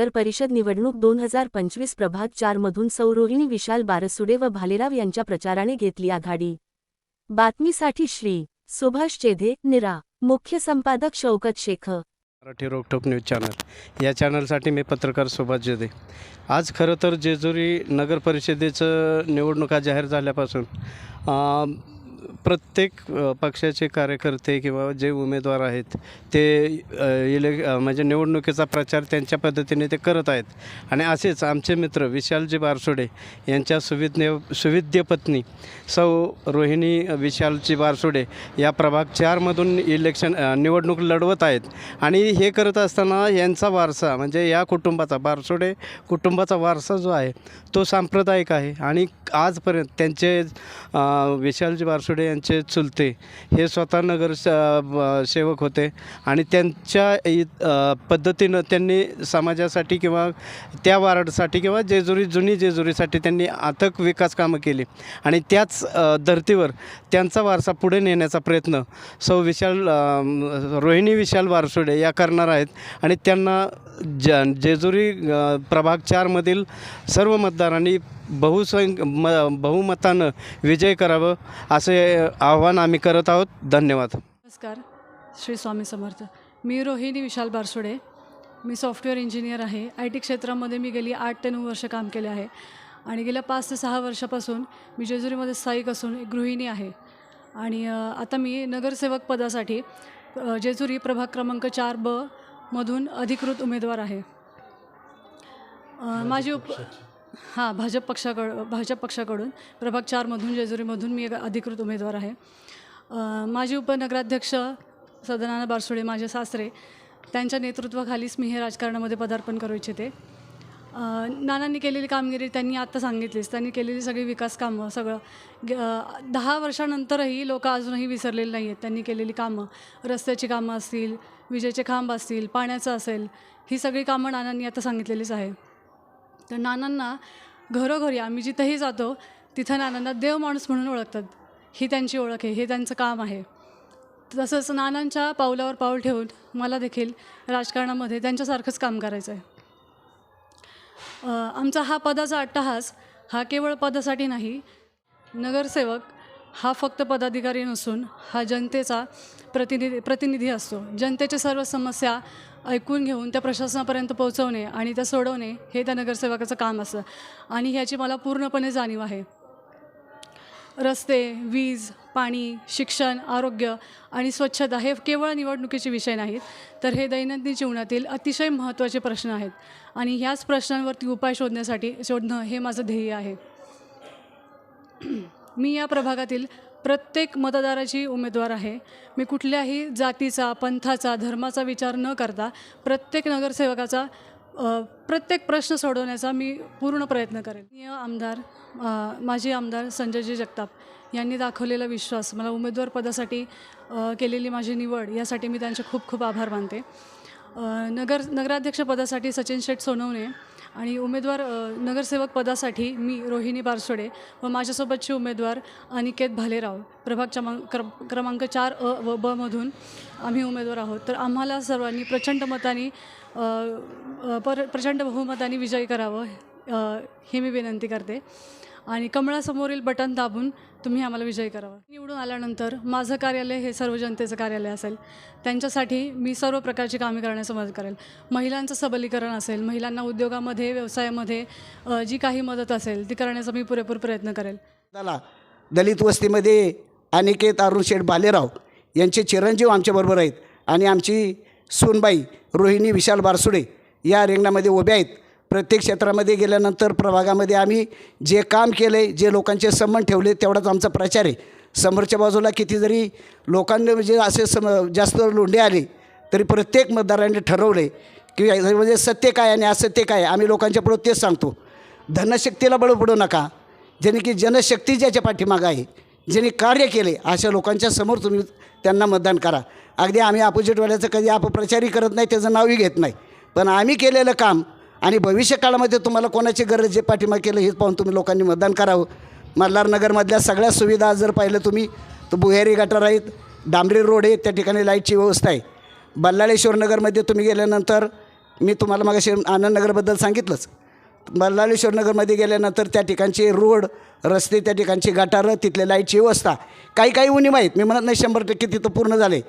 नगर परिषद निवडणूक दोन हजार पंचवीस प्रभाग चारमधून सौरोहिणी विशाल बारसुडे व भालेराव यांच्या प्रचाराने घेतली आघाडी. बातमीसाठी श्री. सुभाष चेधे निरा. मुख्य संपादक शौकत शेख मराठी रोकटोक न्यूज चॅनल. या चॅनलसाठी मी पत्रकार सुभाष जेदे आज खरं तर जेजुरी नगर परिषदेचं निवडणुका जाहीर झाल्यापासून अं, प्रत्येक पक्षाचे कार्यकर्ते किंवा जे उमेदवार आहेत ते इले म्हणजे निवडणुकीचा प्रचार त्यांच्या पद्धतीने ते करत आहेत. आणि असेच आमचे मित्र विशालजी बारसोडे यांच्या सुविज्ञ सुविद्य पत्नी सौ रोहिणी विशालजी बारसोडे या प्रभाग चारमधून इलेक्शन निवडणूक लढवत आहेत. आणि हे करत असताना यांचा वारसा म्हणजे या कुटुंबाचा बारसोडे कुटुंबाचा वारसा जो आहे तो सांप्रदायिक आहे. आणि आजपर्यंत त्यांचे विशालजी बारसोडे यांचे चुलते हे स्वतः नगर सेवक होते. आणि त्यांच्या इ- पद्धतीनं त्यांनी समाजासाठी किंवा त्या वार्डसाठी किंवा जेजुरी जुनी जेजुरीसाठी त्यांनी अथक विकास कामं केली. आणि त्याच धर्तीवर त्यांचा वारसा पुढे नेण्याचा प्रयत्न सौ विशाल रोहिणी विशाल वारसोडे या करणार आहेत. आणि त्यांना ज जेजुरी प्रभाग चारमधील सर्व मतदारांनी बहुसंख्य म बहुमतानं विजय करावं असे आव्हान आम्ही करत आहोत. धन्यवाद. नमस्कार श्री स्वामी समर्थ. मी रोहिणी विशाल बारसोडे. मी सॉफ्टवेअर इंजिनियर आहे. आय टी क्षेत्रामध्ये मी गेली आठ ते नऊ वर्ष काम केले आहे. आणि गेल्या पाच ते सहा वर्षापासून मी जेजुरीमध्ये स्थायिक असून एक गृहिणी आहे. आणि आता मी नगरसेवक पदासाठी जेजुरी प्रभाग क्रमांक चार ब मधून अधिकृत उमेदवार आहे. माझी उप हां भाजप पक्षाकड भाजप पक्षाकडून प्रभाग चारमधून जेजुरीमधून मी एक अधिकृत उमेदवार आहे. माजी उपनगराध्यक्ष सदनाना बारसोडे माझे सासरे त्यांच्या नेतृत्वाखालीच मी हे राजकारणामध्ये पदार्पण करू इच्छिते. नानांनी केलेली कामगिरी त्यांनी आत्ता सांगितलीच. त्यांनी केलेली सगळी विकास कामं सगळं. ग- दहा वर्षानंतरही लोक अजूनही विसरलेली नाही आहेत त्यांनी केलेली कामं रस्त्याची कामं असतील विजेचे खांब असतील पाण्याचं असेल ही सगळी कामं नानांनी आता सांगितलेलीच आहे तर नानांना घरोघरी आम्ही जिथंही जातो तिथं नानांना देव माणूस म्हणून ओळखतात. ही त्यांची ओळख आहे हे त्यांचं काम आहे. तसंच नानांच्या पावलावर पाऊल ठेवून मला देखील राजकारणामध्ये त्यांच्यासारखंच काम करायचं आहे आमचा हा पदाचा अट्टहास हा केवळ पदासाठी नाही नगरसेवक हा फक्त पदाधिकारी नसून हा जनतेचा प्रतिनिधी प्रतिनिधी असतो. जनतेच्या सर्व समस्या ऐकून घेऊन त्या प्रशासनापर्यंत पोहोचवणे आणि त्या सोडवणे हे त्या नगरसेवकाचं काम असतं. आणि ह्याची मला पूर्णपणे जाणीव आहे. रस्ते वीज पाणी शिक्षण आरोग्य आणि स्वच्छता हे केवळ निवडणुकीचे विषय नाहीत तर हे दैनंदिन जीवनातील अतिशय महत्त्वाचे प्रश्न आहेत. आणि ह्याच प्रश्नांवरती उपाय शोधण्यासाठी शोधणं हे माझं ध्येय आहे. मी या प्रभागातील प्रत्येक मतदाराची उमेदवार आहे. मी कुठल्याही जातीचा पंथाचा धर्माचा विचार न करता प्रत्येक नगरसेवकाचा प्रत्येक प्रश्न सोडवण्याचा मी पूर्ण प्रयत्न करेन. आमदार माजी आमदार संजयजी जगताप यांनी दाखवलेला विश्वास मला उमेदवार पदासाठी केलेली माझी निवड यासाठी मी त्यांचे खूप खूप आभार मानते. नगर नगराध्यक्षपदासाठी सचिन शेठ सोनवणे आणि उमेदवार नगरसेवक पदासाठी मी रोहिणी बारसोडे व माझ्यासोबतचे उमेदवार अनिकेत भालेराव. प्रभाग क्रमांक क्र क्रमांक चार अ व ब मधून आम्ही उमेदवार आहोत. तर आम्हाला सर्वांनी प्रचंड मताने पर प्रचंड बहुमताने विजयी करावं हे मी विनंती करते. आणि कमळासमोरील बटन दाबून तुम्ही आम्हाला विजयी करावा. निवडून आल्यानंतर माझं कार्यालय हे सर्व जनतेचं कार्यालय असेल. त्यांच्यासाठी मी सर्व प्रकारची कामे करण्यास मदत करेल. महिलांचं सबलीकरण असेल महिलांना उद्योगामध्ये व्यवसायामध्ये जी काही मदत असेल ती करण्याचा मी पुरेपूर प्रयत्न करेल. झाला दलित वस्तीमध्ये अनिकेत अरुण शेठ बालेराव यांचे चिरंजीव आमच्याबरोबर आहेत. आणि आमची सोनबाई रोहिणी विशाल बारसुडे या रिंगणामध्ये उभ्या आहेत. प्रत्येक क्षेत्रामध्ये गेल्यानंतर प्रभागामध्ये आम्ही जे काम केलं आहे जे लोकांचे संबंध ठेवले तेवढाच आमचा प्रचार आहे. समोरच्या बाजूला किती जरी लोकांनी म्हणजे असे सम जास्त लोंढे आले तरी प्रत्येक मतदारांनी ठरवले की म्हणजे सत्य काय आणि असत्य काय आम्ही लोकांच्या पुढं तेच सांगतो. धनशक्तीला बळ पडू नका ज्याने की जनशक्ती ज्याच्या पाठीमागं आहे ज्यांनी कार्य केले अशा लोकांच्या समोर तुम्ही त्यांना मतदान करा. अगदी आम्ही अपोजिटवाल्याचं कधी अपप्रचारही करत नाही त्याचं नावही घेत नाही. पण आम्ही केलेलं काम आणि भविष्य काळामध्ये तुम्हाला कोणाची गरज जे पाठिंबा केलं हेच पाहून तुम्ही लोकांनी मतदान करावं. मल्हारनगरमधल्या सगळ्या सुविधा जर पाहिलं तुम्ही तर बुहेरी गटार आहेत डांबरी रोड आहे त्या ठिकाणी लाईटची व्यवस्था आहे. बल्लाळेश्वर नगरमध्ये तुम्ही गेल्यानंतर मी तुम्हाला मग आनंदनगरबद्दल सांगितलंच. बल्लाळेश्वर नगरमध्ये गेल्यानंतर त्या ठिकाणचे रोड रस्ते त्या ठिकाणची गटारं तिथल्या लाईटची व्यवस्था. काही काही उणीव आहेत मी म्हणत नाही शंभर टक्के तिथं पूर्ण झाले.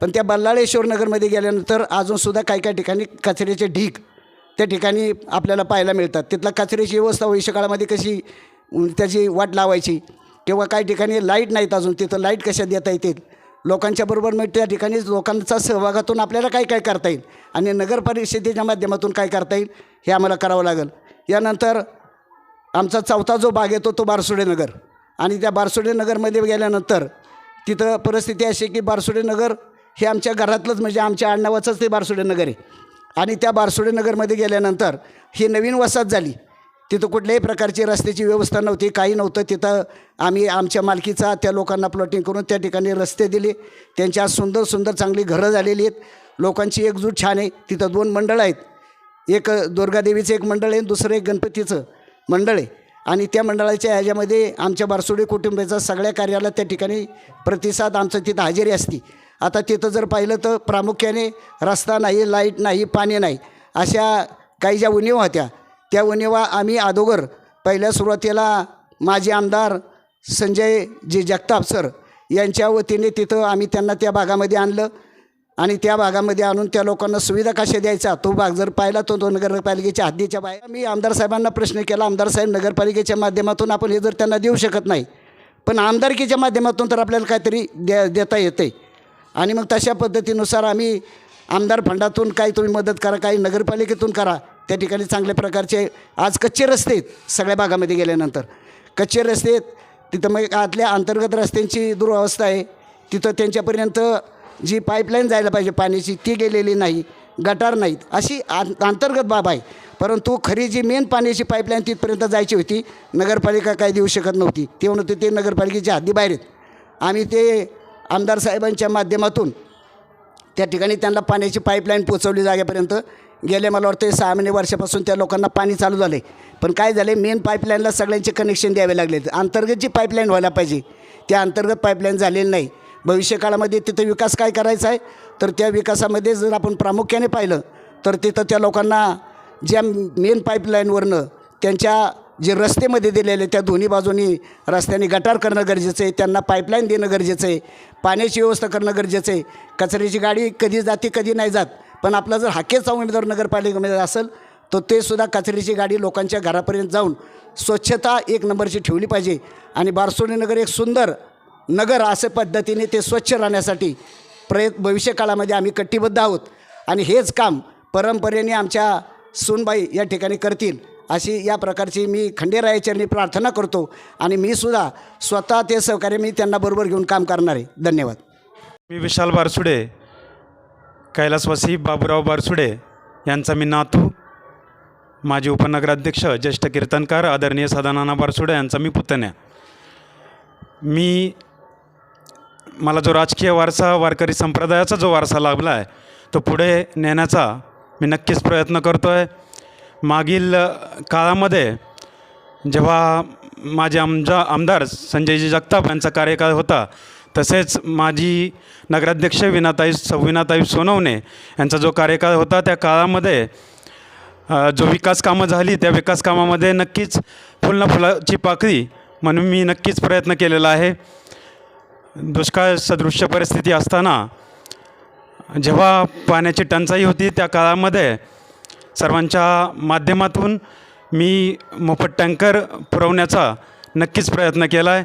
पण त्या बल्लाळेश्वर नगरमध्ये गेल्यानंतर अजूनसुद्धा काही काही ठिकाणी कचऱ्याचे ढीग त्या ठिकाणी आपल्याला पाहायला मिळतात. तिथला कचऱ्याची व्यवस्था भविष्यकाळामध्ये कशी त्याची वाट लावायची किंवा काही ठिकाणी लाइट नाहीत अजून तिथं लाइट कशा देता येतील? लोकांच्या बरोबर मग त्या ठिकाणी लोकांचा सहभागातून आपल्याला काय काय करता येईल? आणि नगर परिषदेच्या माध्यमातून काय करता येईल? हे आम्हाला करावं लागेल. यानंतर आमचा चौथा जो भाग येतो तो बारसुडे नगर. आणि त्या बारसुडे नगरमध्ये गेल्यानंतर तिथं परिस्थिती अशी की बारसुडे नगर हे आमच्या घरातलंच म्हणजे आमच्या आडनावाचंच ते बारसुडे नगर आहे. आणि त्या बारसोडे नगरमध्ये गेल्यानंतर ही नवीन वसाहत झाली. तिथं कुठल्याही प्रकारची रस्त्याची व्यवस्था नव्हती काही नव्हतं. तिथं आम्ही आमच्या मालकीचा त्या लोकांना प्लॉटिंग करून त्या ठिकाणी रस्ते दिले. त्यांच्या सुंदर सुंदर चांगली घरं झालेली आहेत. लोकांची एकजूट छान आहे. तिथं दोन मंडळ आहेत. एक दुर्गादेवीचं एक मंडळ आहे दुसरं एक गणपतीचं मंडळ आहे. आणि त्या मंडळाच्या ह्याच्यामध्ये आमच्या बारसोडे कुटुंबाचा सगळ्या कार्याला त्या ठिकाणी प्रतिसाद आमचं तिथं हजेरी असती. आता तिथं जर पाहिलं तर प्रामुख्याने रस्ता नाही लाइट नाही पाणी नाही अशा काही ज्या उणीवा होत्या त्या उणीवा आम्ही अगोदर पहिल्या सुरुवातीला माजी आमदार संजय जी जगताप सर यांच्या वतीने तिथं आम्ही त्यांना त्या भागामध्ये आणलं आणि त्या भागामध्ये आणून त्या लोकांना सुविधा कशा द्यायचा तो भाग जर पाहिला तो तो नगरपालिकेच्या हद्दीच्या बाहेर. मी आमदार साहेबांना प्रश्न केला आमदार साहेब नगरपालिकेच्या माध्यमातून आपण हे जर त्यांना देऊ शकत नाही पण आमदारकीच्या माध्यमातून तर आपल्याला काहीतरी द्या देता येते आणि मग तशा पद्धतीनुसार आम्ही आमदार फंडातून काही तुम्ही मदत करा काही नगरपालिकेतून करा. त्या ठिकाणी चांगल्या प्रकारचे आज कच्चे रस्ते आहेत सगळ्या भागामध्ये गेल्यानंतर. कच्चे रस्ते आहेत तिथं मग आतल्या अंतर्गत रस्त्यांची दुरावस्था आहे. तिथं त्यांच्यापर्यंत जी पाईपलाईन जायला पाहिजे पाण्याची ती गेलेली नाही गटार नाहीत. अशी आं अंतर्गत बाब आहे. परंतु खरी जी मेन पाण्याची पाईपलाईन तिथपर्यंत जायची होती नगरपालिका काय देऊ शकत नव्हती. ते म्हणत होते ते नगरपालिकेच्या हद्दीबाहेर आहेत. आम्ही ते आमदार साहेबांच्या माध्यमातून. त्या ठिकाणी त्यांना पाण्याची पाईपलाईन पोचवली जागेपर्यंत गेले. मला वाटतं सहा महिने वर्षापासून त्या लोकांना पाणी चालू झालं आहे पण काय झालं मेन पाईपलाईनला सगळ्यांचे कनेक्शन द्यावे लागले अंतर्गत जी पाईपलाईन व्हायला पाहिजे त्या अंतर्गत पाईपलाईन झालेली नाही. भविष्यकाळामध्ये तिथं विकास काय करायचा आहे? तर त्या विकासामध्ये जर आपण प्रामुख्याने पाहिलं तर तिथं त्या लोकांना ज्या मेन पाईपलाईनवरनं त्यांच्या जे रस्तेमध्ये दिलेले त्या दोन्ही बाजूनी रस्त्याने गटार करणं गरजेचं आहे त्यांना पाईपलाईन देणं गरजेचं आहे पाण्याची व्यवस्था करणं गरजेचं आहे. कचऱ्याची गाडी कधी जाते कधी नाही जात पण आपला जर हाकेचा उमेदवार नगरपालिकेमध्ये असेल तर ते सुद्धा कचऱ्याची गाडी लोकांच्या घरापर्यंत जाऊन स्वच्छता एक नंबरची ठेवली पाहिजे. आणि बारसोली नगर एक सुंदर नगर असं पद्धतीने ते स्वच्छ राहण्यासाठी प्रयत्न भविष्यकाळामध्ये आम्ही कटिबद्ध आहोत. आणि हेच काम परंपरेने आमच्या सूनबाई या ठिकाणी करतील. अशी या प्रकारची मी खंडेरायाचरणी प्रार्थना करतो आणि मी सुद्धा स्वतः ते सहकार्य मी त्यांना बरोबर घेऊन काम करणार आहे. धन्यवाद. मी विशाल बारसुडे कैलासवासी बाबूराव बारसुडे यांचा मी नातू माजी उपनगराध्यक्ष ज्येष्ठ कीर्तनकार आदरणीय सदानाना बारसुडे यांचा मी पुतण्या. मी मला जो राजकीय वारसा वारकरी संप्रदायाचा जो वारसा लाभला आहे तो पुढे नेण्याचा मी नक्कीच प्रयत्न करतो आहे मागील काळामध्ये जेव्हा माझे आमजा आमदार संजयजी जगताप यांचा कार्यकाळ होता तसेच माजी नगराध्यक्ष विनाताई सविनाताई सोनवणे यांचा जो कार्यकाळ होता त्या काळामध्ये जो विकास कामं झाली त्या विकास कामामध्ये नक्कीच फुल ना फुलाची पाकळी म्हणून मी नक्कीच प्रयत्न केलेला आहे. दुष्काळ सदृश्य परिस्थिती असताना जेव्हा पाण्याची टंचाई होती त्या काळामध्ये सर्वांच्या माध्यमातून मी मोफत टँकर पुरवण्याचा नक्कीच प्रयत्न केला आहे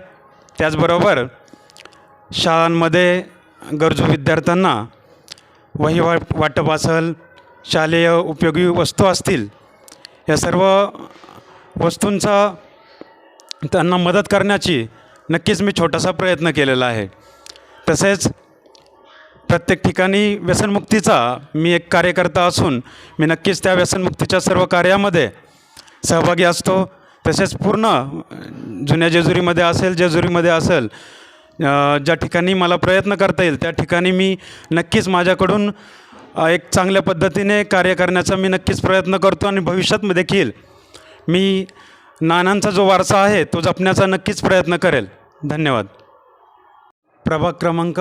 त्याचबरोबर शाळांमध्ये गरजू विद्यार्थ्यांना वही वा वाटप असेल शालेय उपयोगी वस्तू असतील या सर्व वस्तूंचा त्यांना मदत करण्याची नक्कीच मी छोटासा प्रयत्न केलेला आहे. तसेच प्रत्येक ठिकाणी व्यसनमुक्तीचा मी एक कार्यकर्ता असून मी नक्कीच त्या व्यसनमुक्तीच्या सर्व कार्यामध्ये सहभागी असतो. तसेच पूर्ण जुन्या जेजुरीमध्ये असेल जेजुरीमध्ये असेल ज्या ठिकाणी मला प्रयत्न करता येईल त्या ठिकाणी मी नक्कीच माझ्याकडून एक चांगल्या पद्धतीने कार्य करण्याचा मी नक्कीच प्रयत्न करतो आणि भविष्यात देखील मी नानांचा जो वारसा आहे तो जपण्याचा नक्कीच प्रयत्न करेल. धन्यवाद. प्रभाग क्रमांक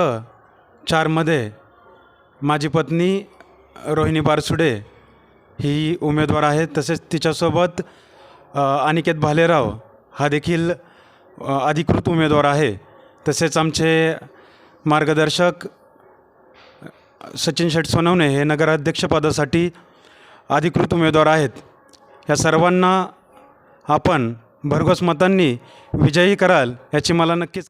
चारमध्ये माझी पत्नी रोहिणी बारसुडे ही उमेदवार आहे. तसेच तिच्यासोबत अनिकेत भालेराव हा देखील अधिकृत उमेदवार आहे. तसेच आमचे मार्गदर्शक सचिन शेठ सोनवणे हे नगराध्यक्षपदासाठी अधिकृत उमेदवार आहेत. या सर्वांना आपण भरघोस मतांनी विजयी कराल याची मला नक्कीच